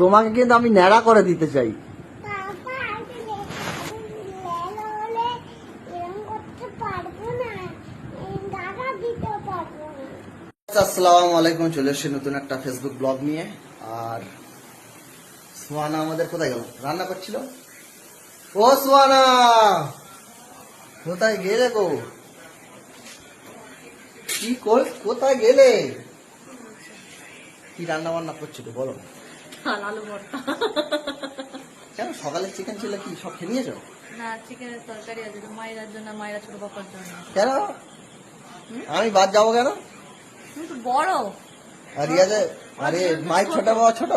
তোমাকে কিন্তু আমি ন্যাড়া করে দিতে চাই। বাবা আগে লেলো হলে এরম করতে পারব না। এই দাদা দিতে পারব না। আসসালামু আলাইকুম চলে এসেছি নতুন একটা ফেসবুক ব্লগ নিয়ে। আর সোয়ানা আমাদের কোথায় গেল? রান্না করছিল? ও সোয়ানা কোথায় গেলে গো? কি কোথায় গেলে? কি রান্না বান্না করছিল বলো আর আলু ভর্তা। কেন? সকালে চিকেন ছিল কি? সব খেয়ে নিয়েছো? না চিকেনের তরকারি আছে তো মায়েরার জন্য মায়েরা ছোট বাবার জন্য। কেন? আমি বাদ যাব কেন? তুমি তো বড়। আর রিয়াজে আরে মাই ছোট বাবা ছোট?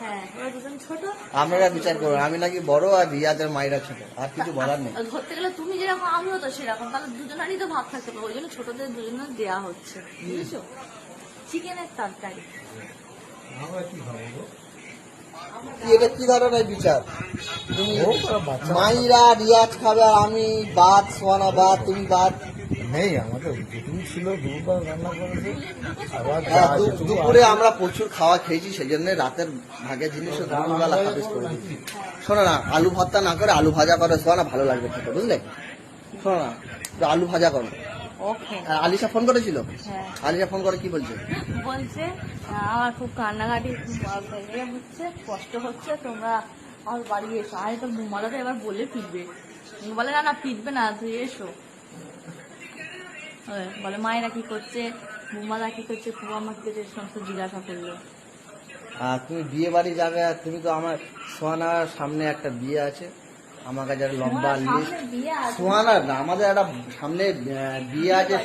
হ্যাঁ ওরা দুজন ছোট। আপনারা বিচার করুন আমি নাকি বড় আর রিয়াজের মায়েরা ছোট আর কিছু বলার নেই। ধরতে গেলে তুমি যেরকম আমিও তো সেরকম তাহলে দুজনেরই তো ভাব থাকতে পারে ওই জন্য ছোটদের দুজনের দেওয়া হচ্ছে বুঝেছ? চিকেনের তরকারি। কি এটা কি ধরনের বিচার? তুমি মাইরা রিয়াজ খাবে আর আমি বাদ সোয়ানা বাদ তুমি বাদ। নেই আমাদের যেটুকু ছিল দুবার রান্না করেছে হ্যাঁ, দুপুরে আমরা প্রচুর খাওয়া খেয়েছি সেই জন্য রাতের ভাগের জিনিস দুপুরবেলা হাফিস করে দিচ্ছি শোনো না আলু ভর্তা না করে আলু ভাজা করে সোয়ানা ভালো লাগবে খেতে বুঝলে? শোনো না আলু ভাজা করো। ওকে আলিশা ফোন করেছিল? হ্যাঁ। আলিশা ফোন করে কি বলছে? বলছে আমার খুব কান্নাকাটি ইয়ে হচ্ছে কষ্ট হচ্ছে তোমরা আমার বাড়ি এসো। আরে তো বুমালা তো এবার বলে ফিরবে। বলে না না ফিরবে না তুই এসো। বলে মায়েরা কি করছে? বুমালা কি করছে? ফুয়ামা কি করছে সমস্ত জিজ্ঞাসা করল। আর তুমি বিয়ে বাড়ি যাবে আর তুমি তো আমার সোয়ানার সামনে একটা বিয়ে আছে। আমার কাছে একটা লম্বা লিস্ট আছে। সোয়ানার না আমাদের একটা সামনে বিয়ে আছে।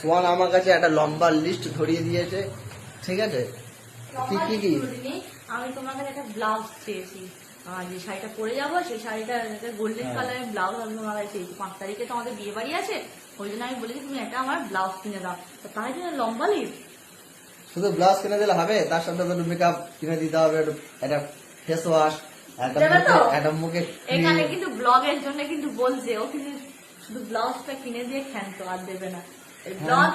সোয়ান আমার কাছে একটা লম্বা লিস্ট ধরিয়ে দিয়েছে। ঠিক আছে? কি কি কি? আমি তোমার কাছে একটা ব্লাউজ চেয়েছি। আর যে শাড়িটা পরে যাব সেই শাড়িটা গোল্ডেন। কালারের ব্লাউজ আমি তোমার কাছে চেয়েছি। পাঁচ তারিখে তো আমাদের বিয়ে বাড়ি আছে ওই জন্য আমি বলেছি তুমি একটা আমার ব্লাউজ কিনে দাও। তো তাই জন্য লম্বা লিস্ট শুধু ব্লাউজ কিনে দিলে হবে তার সাথে মেকআপ কিনে দিতে হবে একটা ফেস ওয়াশ একটা দেবে তো? মুখে একটা মুখে এখানে কিন্তু ব্লগের জন্য কিন্তু বলছে ও কিন্তু শুধু ব্লাউজটা কিনে দিয়ে খ্যান্ত আর দেবে না। ব্লগ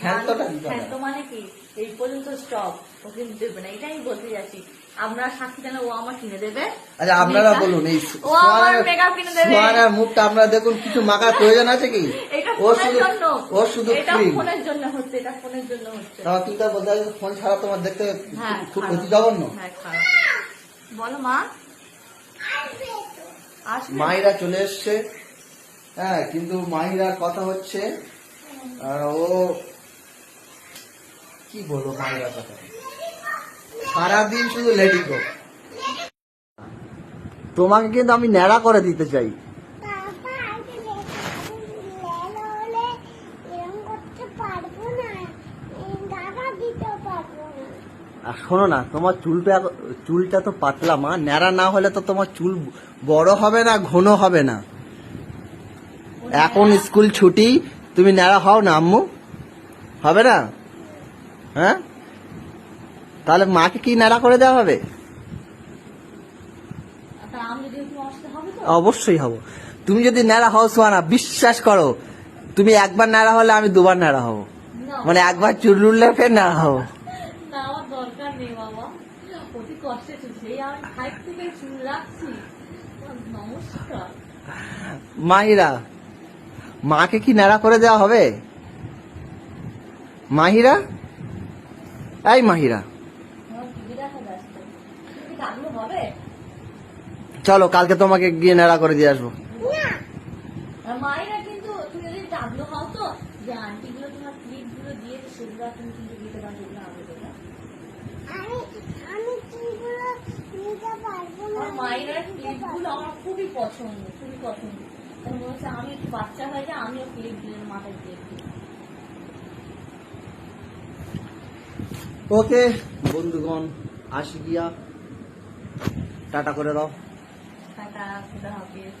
খ্যান্তটা দিতে হবে। খ্যান্ত মানে কি? এই পর্যন্ত স্টপ ও কিন্তু দেবে না এটাই বলতে যাচ্ছি আমরা সাক্ষী জানা ও আমার কিনে দেবে। আচ্ছা আপনারা বলুন এই ও আমার মেকআপ কিনে দেবে। সোয়ানের মুখটা আপনারা দেখুন কিছু মাখার প্রয়োজন আছে কি? এটা ফোনের জন্য। ও শুধু এটা ফোনের জন্য হচ্ছে এটা ফোনের জন্য হচ্ছে। তোমার তুমি তো বলতে ফোন ছাড়া তোমার দেখতে হ্যাঁ খুব। অতি জঘন্য। হ্যাঁ বলো মা। মাহিরা চলে এসছে। হ্যাঁ কিন্তু মাহিরার কথা হচ্ছে ও কি বলব মাহিরার কথা? সারাদিন শুধু লেডিকো তোমাকে কিন্তু আমি ন্যাড়া করে দিতে চাই বাবা আগে লেলো হলে এরম করতে পারব না এই দাদা দিতে পারব না আর শোনো না তোমার চুলটা চুলটা তো পাতলা মা ন্যাড়া না হলে তো তোমার চুল বড় হবে না ঘন হবে না। এখন স্কুল ছুটি তুমি ন্যাড়া হও না আম্মু। হবে না? হ্যাঁ? তাহলে মাকে কি ন্যাড়া করে দেওয়া হবে? অবশ্যই হব। তুমি যদি ন্যাড়া হও সোয়ানা বিশ্বাস করো তুমি একবার ন্যাড়া হলে আমি দুবার ন্যাড়া হব। মানে একবার চুল উঠলে ফের ন্যাড়া হব। নেই বাবা অতি কষ্টে চলছে এই আমি ফাইভ থেকে চুল রাখছি নমস্কার মাহিরা মাকে কি ন্যাড়া করে দেওয়া হবে? মাহিরা? এই মাহিরা। চলো কালকে তোমাকে গিয়ে ন্যাড়া করে দিয়ে আসব। আমার মায়ের আমার খুবই পছন্দ খুবই পছন্দ। মনে হচ্ছে আমি একটু বাচ্চা হয়ে আমিও ক্লিপ মাথায় দিয়ে ওকে বন্ধুগণ আসি গিয়া। টাটা করে দাও। টাটা খুদা হাফিজ।